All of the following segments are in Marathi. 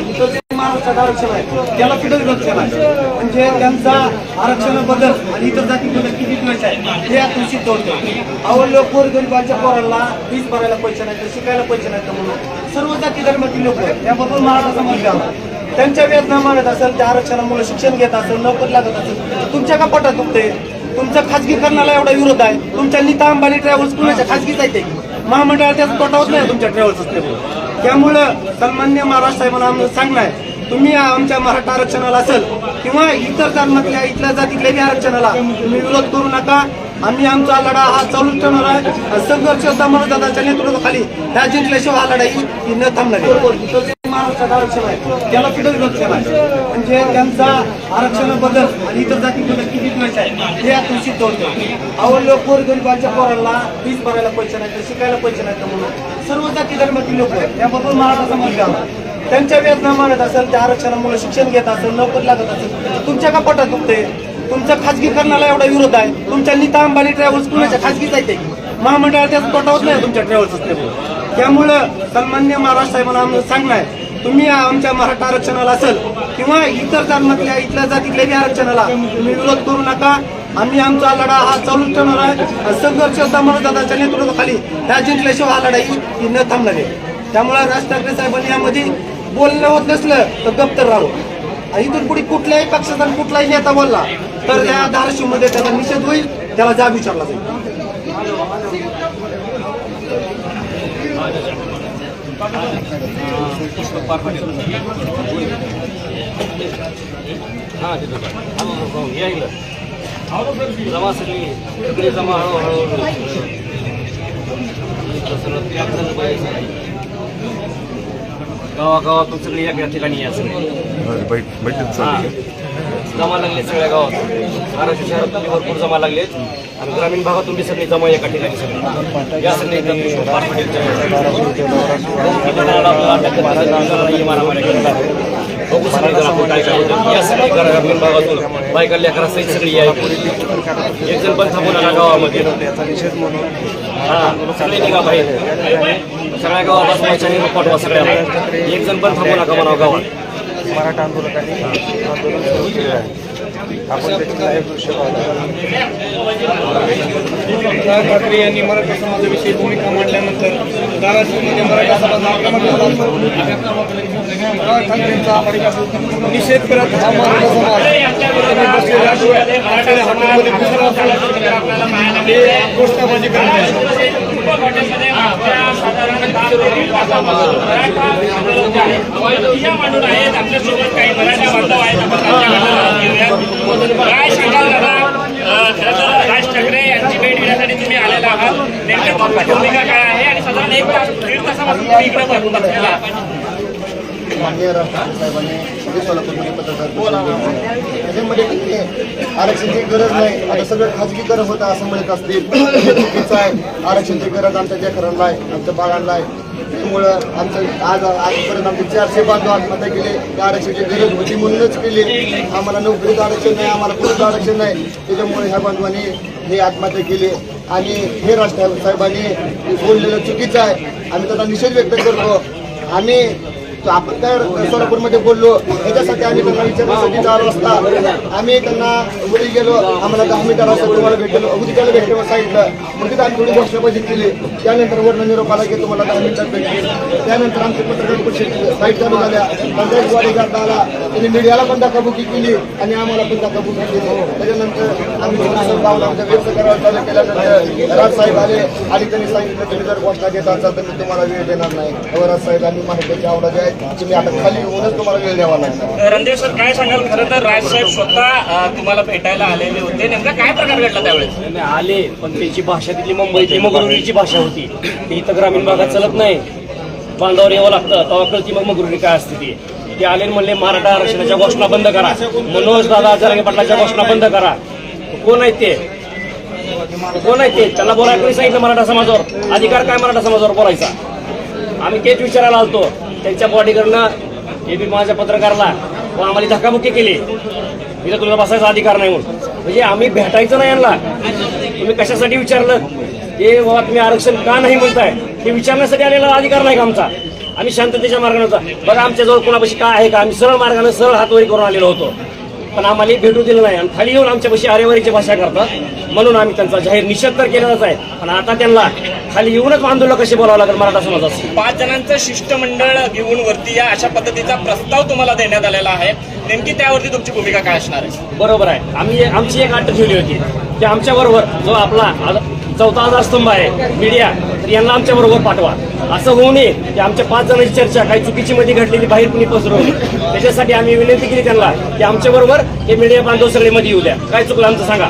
इथं जे महाराष्ट्रात आरक्षण आहे त्याला तिथं विरोध केला. म्हणजे त्यांचा आरक्षणाबद्दल आणि इतर जातीबद्दल किती द्वेष आहे हे आता सिद्ध होतं. अहो लोक गोरगरिबाच्या पोरांना वीज भरायला पैसे नाही तर शिकायला पैसे नाहीत म्हणून सर्व जाती धर्मातील लोक त्याबद्दल मराठा समाज द्यावा त्यांच्या वेदना मानत असेल त्या आरक्षणामुळे शिक्षण घेत असेल नोकरी लागत असेल तुमच्या का पटात दुखते तुमचा खाजगीकरणाला एवढा विरोध आहे. तुमच्या नीता अंबानी ट्रॅव्हल्स कुणाच्या खाजगीच आहे ते महामंडळाच्या त्याचा होत नाही तुमच्या ट्रॅव्हल्स असल्यामुळे? त्यामुळं सन्मान्य महाराज साहेबांना आम्हाला सांगणं आहे तुम्ही आमच्या मराठा आरक्षणाला असेल किंवा इतर धर्मातल्या इथल्या जातीतल्या बी आरक्षणाला तुम्ही विरोध करू नका. आम्ही आमचा लढा हा चालूच ठेवणार आहे. संघर्ष समाजदादाच्या नेतृत्वाखाली ह्या जिंकल्याशिवाय हा लढाई न थांबणार आहे. इथं आरक्षण आहे. त्याला कुठं विरोध केला म्हणजे त्यांचा आरक्षणाबद्दल आणि इतर जातीबद्दल किती द्वेष आहे हे आपण सिद्ध होतं. अहो लोक गोरगरिबाच्या पोरांना वीज भरायला पैसे नाही तर शिकायला पैसे नाही तर म्हणून. सर्व जाती धर्मातील लोक याबद्दल मराठा समाज घ्यावा त्यांच्या वेदना मानत असेल त्या आरक्षणामुळे शिक्षण घेत असेल नोकरी लागत असेल तुमच्या का पटात दुखते तुमच्या खाजगीकरणाला एवढा विरोध आहे. तुमच्या नीता अंबानी ट्रॅव्हल्स कुणाच्या खाजगीच आहे ते. महामंडळाला त्याचा तोटा होत नाही तुमच्या ट्रॅव्हल्स असल्यामुळे. त्यामुळं सन्मान्य महाराज साहेबांना आमचं सांगणार तुम्ही आमच्या मराठा आरक्षणाला असेल किंवा इतर धर्मातल्या इथल्या जातीतल्या बी आरक्षणाला तुम्ही विरोध करू नका. आम्ही आमचा लढा हा चालूच ठेवणार आहे. संघर्ष दादाच्या नेतृत्वाखाली ह्या जिंकल्याशिवाय हा लढाई ही न थांबणार आहे. त्यामुळे राज ठाकरे साहेबांनी यामध्ये बोलणं होत नसलं तर गप्तर राहू. राहावं इथून पुढे कुठल्याही पक्षाचा कुठलाही नेता बोलला तर या धाराशिवमध्ये त्याचा निषेध होईल त्याला जाब विचारला जाईल. हां तिथं हां या इकडं जमा सगळी सगळी जमा हळूहळू सगळं ते आपल्याला पाहिजे गावागावातून सगळी एका ठिकाणी या सगळे बैठ बैठक हां जमा लागले सगळ्या गावात महाराष्ट्र शहरातून भरपूर जमा लागले आणि ग्रामीण भागातून बी सगळी जमा एका ठिकाणी सगळी या सगळी बघू या सगळी ग्रामीण भागातून बायका लेकरा सहित सगळी या एक जण पण गावामध्ये सगळे निघा बाहेर सगळ्या गावात बसवायच्या एक जण पण थांबू नका म्हणावं गावात मराठा आंदोलकांनी आंदोलन सुरू केले आहे. आपण त्याची लाईव्ह दृश्य राज ठाकरे यांनी मराठा समाजाविषयी भूमिका मांडल्यानंतर धाराशिवमध्ये मराठा समाज आक्रमक ठाकरेंचा निषेध करत हा मराठा समाज त्यांनी बसलेल्या असलेल्या हॉटेलमध्ये घुसला होता. आपल्यासोबत काही मराठा बांधव आहेत आपण काय सांगाल दादा राज ठाकरे यांची भेट घेण्यासाठी तुम्ही आलेला आहात नेमक्या भूमिका काय आहे आणि साधारण एक तास दीड तासापासून तुम्ही इकडे बघून बसलेला माननीय राज ठाकरे साहेबांनी सगळे सोलापूरमध्ये पत्रकार परिषद त्याच्यामध्ये आरक्षणची आरक्षणाची गरज नाही. आता सगळं खाजगीकरण होतं असं म्हणत असतील. हे चुकीचं आहे आरक्षणाची गरज आमच्या लेकरांना आहे आमच्या बाळांना आहे. त्यामुळं आमचं आज आजपर्यंत आमचे चारशे बांधव आत्महत्या केले. त्या आरक्षणाची गरज होती म्हणूनच केली. आम्हाला नोकरीचं आरक्षण नाही आम्हाला पुढचं आरक्षण नाही. त्याच्यामुळे ह्या बांधवांनी हे आत्महत्या केली. आणि हे राज साहेबांनी बोललेलं चुकीचं आहे. आम्ही त्याचा निषेध व्यक्त करतो. आम्ही आपण काय सोलापूरमध्ये बोललो. याच्यासाठी आम्ही त्यांना विचारण्यासाठी चार वाजता आम्ही त्यांना उडी गेलो. आम्हाला दहा मिनिटाला असं तुम्हाला भेटलो. अगदी त्याला भेटलो सांगितलं. मग तिथं आम्ही थोडी घोषणाबाजी केली. त्यानंतर वर्ण निरोप आला की तुम्हाला दहा मिनिटात भेटली. त्यानंतर आमचे पत्रकार परिषद साईट चालू झाल्या. पंचायत बॉडीगार्ड आला त्यांनी मीडियाला पण धक्काबुकी केली आणि आम्हाला पण धक्काबुकी केली. त्याच्यानंतर आम्ही व्यक्त करायला चालू केल्यानंतर राजसाहेब आले आणि त्यांनी सांगितलं तुम्ही जर घोषणा घेत असाल तर मी तुम्हाला वेळ देणार नाही. अहो राजसाहेब आम्ही माहिती आवडा द्यायची तुम्ही आता खाली येऊनच तुम्हाला वेळ द्यावा लागणार रणदेव सर काय सांगाल? खरं तर राजसाहेब स्वतः तुम्हाला भेटायला आलेले होते. नेमका काय प्रकार घडला त्यावेळेस? आले पण त्यांची भाषा तिथली मुंबईतली. मगरुरीची भाषा होती. ती इथं ग्रामीण भागात चालत नाही. बांधावर यावं लागतं. तेव्हा कळती मग मगरुरी काय असते ती ते आले म्हणले मराठा आरक्षणाच्या घोषणा बंद करा. मनोज दादा जरांगे पाटलाच्या घोषणा बंद करा. कोण आहेत ते? कोण आहेत ते? त्यांना बोलायला सांगितलं मराठा समाजावर? अधिकार काय मराठा समाजावर बोलायचा? आम्ही तेच विचारायला आलतो. त्यांच्या बॉडीकडनं हे बी माझ्या पत्रकाराला व आम्हाला धक्काबुक्की केली. इथं तुला बसायचा अधिकार नाही म्हणून. म्हणजे आम्ही भेटायचं नाही यांना. तुम्ही कशासाठी विचारलं? हे बाबा तुम्ही आरक्षण का नाही म्हणताय? हे विचारण्यासाठी आलेला अधिकार नाही का आमचा? आम्ही शांततेच्या मार्गाने होता. बघा आमच्याजवळ कोणापाशी काय आहे का? आम्ही सरळ मार्गाने सरळ हातवरी करून आलेलो होतो. पण आम्हाला भेटू दिलं नाही. आणि खाली येऊन आमच्यापाशी आरेवारीची भाषा करतात. म्हणून आम्ही त्यांचा जाहीर निषेध तर केलेलाच आहे. पण आता त्यांना खाली येऊनच आंदोलन कशी बोलावं लागेल मराठा समाजाचं पाच जणांचं शिष्टमंडळ घेऊन वरती या अशा पद्धतीचा प्रस्ताव तुम्हाला देण्यात आलेला आहे. नेमकी त्यावरती तुमची भूमिका काय असणार आहे? बरोबर आहे. आम्ही आमची एक अट ठेवली होती. की आमच्या बरोबर जो आपला चौथा आधारस्तंभ आहे. मीडिया तर यांना आमच्या बरोबर पाठवा. असं होऊ नये की आमच्या पाच जणांची चर्चा काही चुकीची मध्ये घडलेली बाहेर कुणी पसरवू नये त्याच्यासाठी आम्ही विनंती केली त्यांना की आमच्या बरोबर हे मीडिया बांधव सगळे मध्ये येऊ द्या. काय चुकलं आमचं सांगा.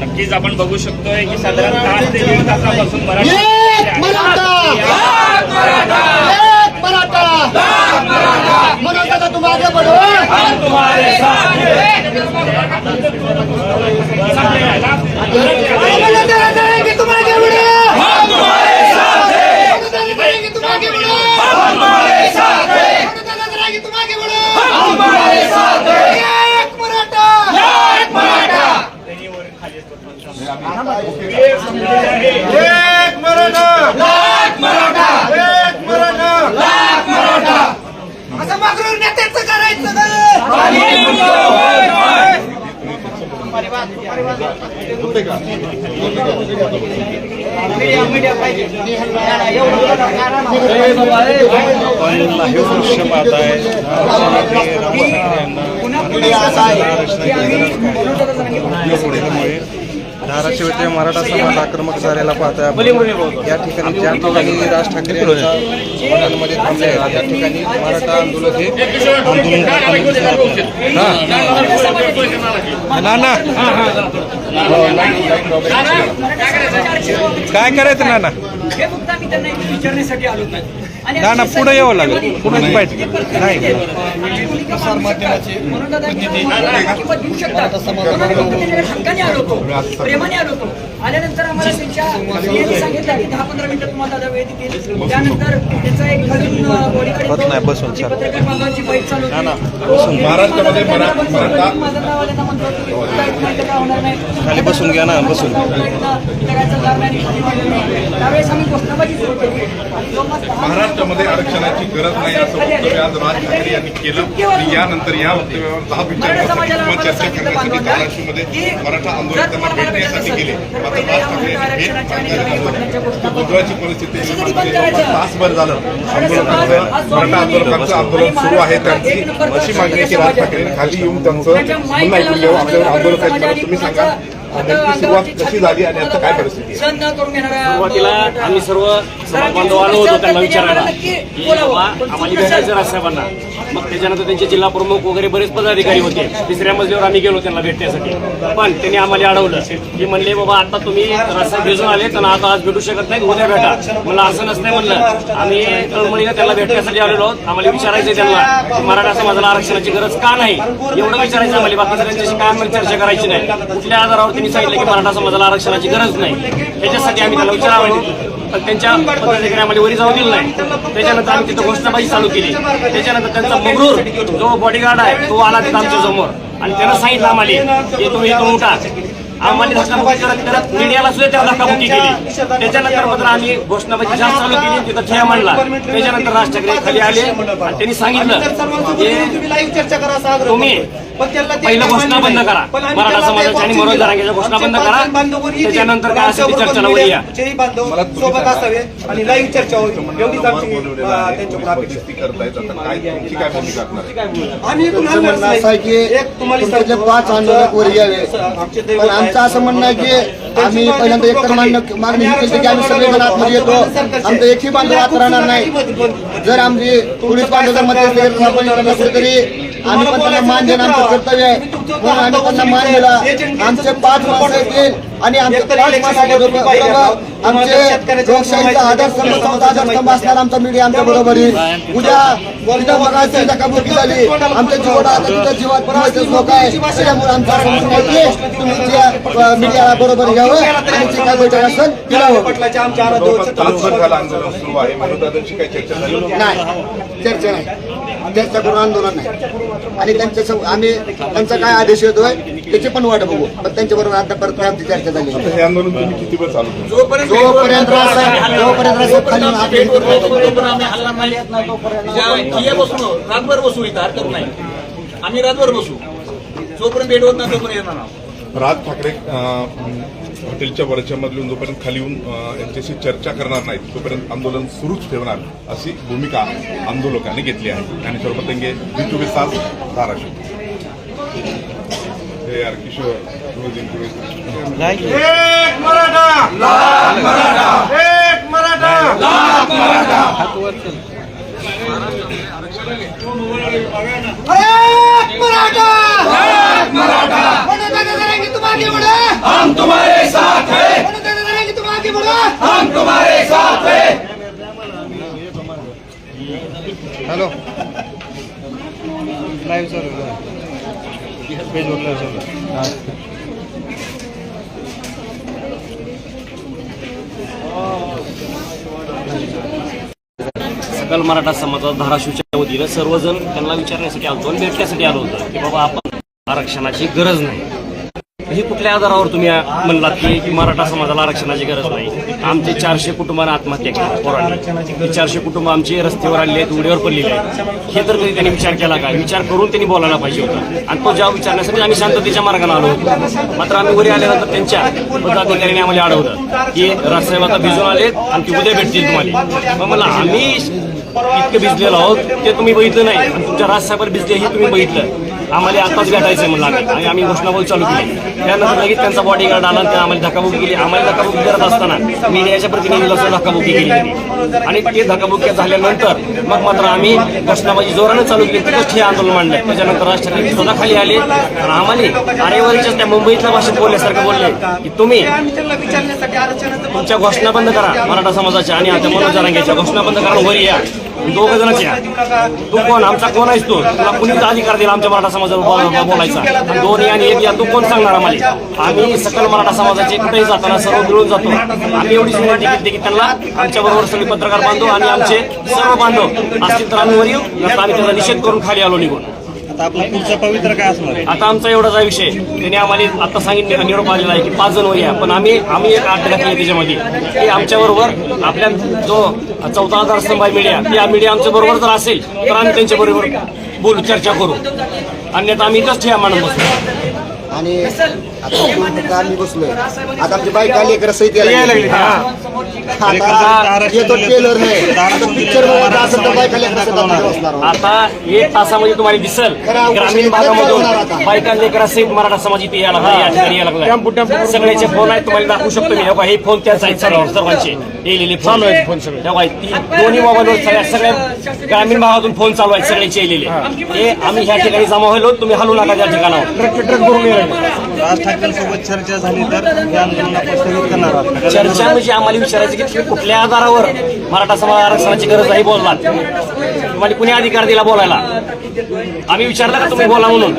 नक्कीच आपण बघू शकतोय की साधारण तास ते दीड तासापासून मराठी एक मराठा! एक मराठा म्हणून दादा तुम आगे बढ़ो एक मराठा एक मराठा एक मराठा असं मागून नेत्याचं करायचं का? लाईव्ह दृश्य पाहताय त्यामुळे धाराशिव येथे मराठा समाज आक्रमक झालेला पाहताय आपण. या ठिकाणी ज्या ठिकाणी राज ठाकरे यांच्या थांबले आहेत, या ठिकाणी मराठा आंदोलन हे. नाना. काय करायचं नाना? हे फक्त आम्ही त्यांना एक विचारण्यासाठी आलो नाही. आणि नाना पुढे यावं लागेल. पुढे पाहिजे नाही. प्रसार माध्यमाचे किंमत देऊ शकतात म्हणून आम्ही फक्त त्यांच्याकडे हक्काने आलो होतो प्रेमाने आलो होतो आल्यानंतर आम्हाला त्यांच्या यांनी सांगितलं की दहा पंधरा मिनिटं तुम्हाला दादा वेळ देतील. त्यानंतर त्याचा एक अजून बॉडीगार्ड होत नाही, बसून जी चाल. पत्रकार बांधवांची बैठ चालू होती. महाराष्ट्रामध्ये माझं नाव आलं ना म्हणतो की तुमचा एक मिनिटं का होणार नाही. खाली बसून घ्या ना, बसून. त्यावेळेस आम्ही घोषणाबाजी सुरू केली. आणि जवळपास दहा महाराष्ट्रामध्ये आरक्षणाची गरज नाही असं वक्तव्य आज राज ठाकरे यांनी केलं. आणि यानंतर या वक्तव्यावर दहा विचारण्यासाठी किंवा चर्चा करण्यासाठी धाराशिवमध्ये मराठा आंदोलन त्यांना भेट देण्यासाठी गेले मात्र राज ठाकरे यांनी भेट मागण्यात गोंधळाची परिस्थिती तासभर झालं. आंदोलकांचं मराठा आंदोलकांचं आंदोलन सुरू आहे. त्यांची अशी मागणी की राज ठाकरेंनी खाली येऊन त्यांचं पुन्हा ऐकून घ्यावं आपल्यावर आंदोलक आहेत म्हणून तुम्ही सांगा. सुरुवात कशी झाली आणि आता काय परिस्थिती आहे? सण न करून घेणारा सुरुवातीला आम्ही सर्व समाज बांधव आलो होतो त्यांना विचारायला. की आम्हाला भेटायचं राजसाहेबांना मग त्याच्यानंतर त्यांचे जिल्हा प्रमुख वगैरे बरेच पदाधिकारी होते. तिसऱ्या मजल्यावर आम्ही गेलो त्यांना भेटण्यासाठी. पण त्यांनी आम्हाला अडवलं. की म्हणले बाबा आता तुम्ही रस्ता भिजून आले तर आता आज भेटू शकत नाही उद्या भेटा. मला असं नसतंय म्हणलं. आम्ही तळमळीनं त्यांना भेटण्यासाठी आलेलो आहोत. आम्हाला विचारायचं त्यांना की मराठा समाजाला आरक्षणाची गरज का नाही? एवढं विचारायचं आम्हाला. बाकी त्यांच्याशी काय चर्चा करायची नाही. कुठल्या आधारावर त्यांनी सांगितलं की मराठा समाजाला आरक्षणाची गरज नाही? त्याच्यासाठी आम्ही त्यांना विचारावं. पण त्यांच्या पद्धतीने आम्हाला वरी जाऊ दिलं नाही. त्याच्यानंतर आम्ही तिथं घोषणाबाजी चालू केली. त्याच्यानंतर त्यांचा मगरूर जो बॉडीगार्ड आहे तो आला तिथं आमच्यासमोर. आणि त्यानं सांगितलं आम्हाला की तुम्ही इथून उठा. आम्हाला धक्काबुकी करत करत मीडियाला सुद्धा त्याला धक्काबुकी केली. त्याच्यानंतर मात्र आम्ही घोषणाबाजी जास्त चालू केली. तिथं ठेया मांडला. त्याच्यानंतर राज ठाकरे खाली आले. आणि त्यांनी सांगितलं की तुम्ही चर्चा. पण त्यांना ते पहिलं घोषणा बंद करा. मराठा त्याला ते समाजाची आणि मनोज जरांगेच्या घोषणा बंद आमचे करा. त्याच्यानंतर काय असेल ते आमच्याबरोबर चर्चेला वर या मीडियाचे बांधव मला तुम्ही सोबत. असावे आणि लाईव्ह चर्चा होईल. एवढीच आमची. त्यांच्याकडून अपेक्षा आम्ही इथून एक तुम्हाला पाच आंदोलक वर यावे. पण. आमचं असं म्हणणं आहे की आम्ही पहिल्यांदा एक तर मागणं ही केली की आम्ही सगळे जण आतमध्ये येतो. आमचं एकही बांधव आत राहणार नाही. जर आमची पोलीस बांधवांमध्ये असले तर कुठेतरी आम्ही पण त्यांना मान देणं आमचं कर्तव्य आहे. म्हणून आम्ही त्यांना मान दिला. आमचे पाच माणसं येतील आणि आमचे पाच आमचे लोकशाहीचा आधारस्तंभ आधारस्तंभ असणार आमचा मीडिया आमच्या बरोबर. येईल उद्या तिथं मगाशी धक्काबुक्की झाली आमच्या जीवाला आता तिथं जीवात लोक आहे. त्याच्यामुळे की तुम्ही बरोबर घ्यावं आणि जे काय बैठक असेल? नाही चर्चा नाही चर्चा करून आंदोलन नाही. आणि त्यांच्या आम्ही त्यांचा काय आदेश येतोय त्याची पण वाट बघू. पण त्यांच्याबरोबर आता परत आमची चर्चा झाली हे आंदोलन तुम्ही किती वेळ चालू ठेवणार? जोपर्यंत जोपर्यंत इथं बसू रातभर बसू इथं हरकत नाही. आम्ही रातभर बसू. जोपर्यंत भेट होत नाही तोपर्यंत येणार आहोत. राज ठाकरे हॉटेलच्या वरच्या मधून जोपर्यंत खाली येऊन यांच्याशी चर्चा करणार नाहीत तोपर्यंत आंदोलन सुरूच ठेवणार अशी भूमिका आंदोलकांनी घेतली आहे. ज्ञानेश्वर पतंगे जी चोवीस तास धाराशिव. हे आर किशोर हॅलो लाईव्ह चालू पेज फेसबुक सकल मराठा समाजात धाराशिवच्या वतीनं सर्वजण त्यांना विचारण्यासाठी आलो आणि भेटण्यासाठी आलो होतो की बाबा आपण आरक्षणाची गरज नाही. हे कुठल्या आधारावर तुम्ही म्हणलात की मराठा समाजाला आरक्षणाची गरज नाही? आमचे चारशे कुटुंबांना आत्महत्या केली पोरांनी. चारशे कुटुंब आमचे रस्त्यावर आलेले आहेत उघड्यावर पडलेले आहेत. हे तर कधी त्यांनी विचार केला का विचार करून त्यांनी बोलायला पाहिजे होतं. आणि तो जेव्हा विचारण्यासाठी आम्ही शांततेच्या मार्गाने आलो होतो. मात्र आम्ही वरी आल्यानंतर त्यांच्या पदाधिकाऱ्यांनी आम्हाला अडवलं की राजसाहेब आता भिजून आलेत आणि ते उद्या भेटतील तुम्हाला. मग मला आम्ही इतकं भिजलेलो आहोत ते तुम्ही बघितलं नाही. आणि तुमच्या राजसाहेबांवर भिजले हे तुम्ही बघितलं. आम्हाला आताच भेटायचं म्हणून आम्ही आणि आम्ही घोषणाबोल चालू केली. त्यानंतर लगेच त्यांचा बॉडीगार्ड आला आणि आम्हाला धकाबुकी केली. आम्हाला धक्काबुक्की करत असताना मीडियाच्या प्रतिनिधीला सुद्धा धक्काबुकी केली आणि ते धकाबुकी झाल्यानंतर मग मात्र आम्ही घोषणाबाजी जोरानं चालू केली. तिथंच हे आंदोलन मांडलं. त्याच्यानंतर राज ठाकरे स्वतः खाली आले. आणि आम्हाला आरेवारीच्या त्या मुंबईतल्या भाषेत बोलल्यासारखं बोलले की तुम्ही तुमच्या घोषणा बंद करा मराठा समाजाच्या आणि आता मनोज जरांगेच्या घोषणा बंद करा वर या. दोघ जणच तू कोण? आमचा कोण आहेस तू? तुला कुणीच अधिकार दिला आमच्या मराठा समाजावर बोल- बोलायचा. आणि दोन या आणि एक या. तू कोण सांगणार आम्हाला? आम्ही सकल मराठा समाजाचे कुठेही जाताना सर्व मिळून जातो. आम्ही एवढीच विनंती केली की त्यांना आमच्या बरोबर सगळे पत्रकार बांधव आणि आमचे सर्व बांधव. असतील तर आम्ही वर येऊ आम्ही त्याचा निषेध करून खाली आलो निघून. आता आपला पुढचा पवित्र काय असणार? आहे आता आमचा एवढाच आहे विषय. त्याने आम्हाला आता सांगितलं निरोप आलेला आहे की पाच जण वर या पण आम्ही आम्ही एक आठ घातली त्याच्यामध्ये. की आमच्या बरोबर आपल्या जो चौथा आधारस्तंभ आहे मीडिया त्या मीडिया आमच्या बरोबर जर असेल तर आम्ही त्यांच्या बरोबर बोलू चर्चा करू. अन्यथा आम्ही इथंच ठेवा मानून बसू. आणि आता आपण आम्ही बसलोय. आता आमची बाईक आली एक रसईत यायला लागली. आता येतो टेलर नाही. आता पिक्चर बघायचा असेल तर बाईक आली एक बसणार. आता तासामध्ये तुम्हाला दिसल. ग्रामीण भागामधून बायका लेकरा सहित मराठा समाज इथे यायला लागला या ठिकाणी यायला लागला. सगळ्याचे फोन आहेत तुम्हाला दाखवू शकतो मी. हे बघा, हे फोन त्याच आहेत सर्व सर्वांचे. येलेले फोन आहेत फोन सगळे. दोन्ही मोबाईलवर सगळ्या सगळ्या ग्रामीण भागातून फोन चालू आहेत सगळ्याचे येलेले हे आम्ही ह्या ठिकाणी जमा व्हायलो तुम्ही हलू नका त्या ठिकाणावर. राज चर्चा झाली तर या आंदोलनाला स्थगित करणार आहात. चर्चा म्हणजे आम्हाला विचारायचं की तुम्ही कुठल्या आधारावर मराठा समाज आरक्षणाची गरज आहे बोललात तुम्हाला कुणी अधिकार दिला बोलायला? आम्ही विचारलं का तुम्ही बोला म्हणून?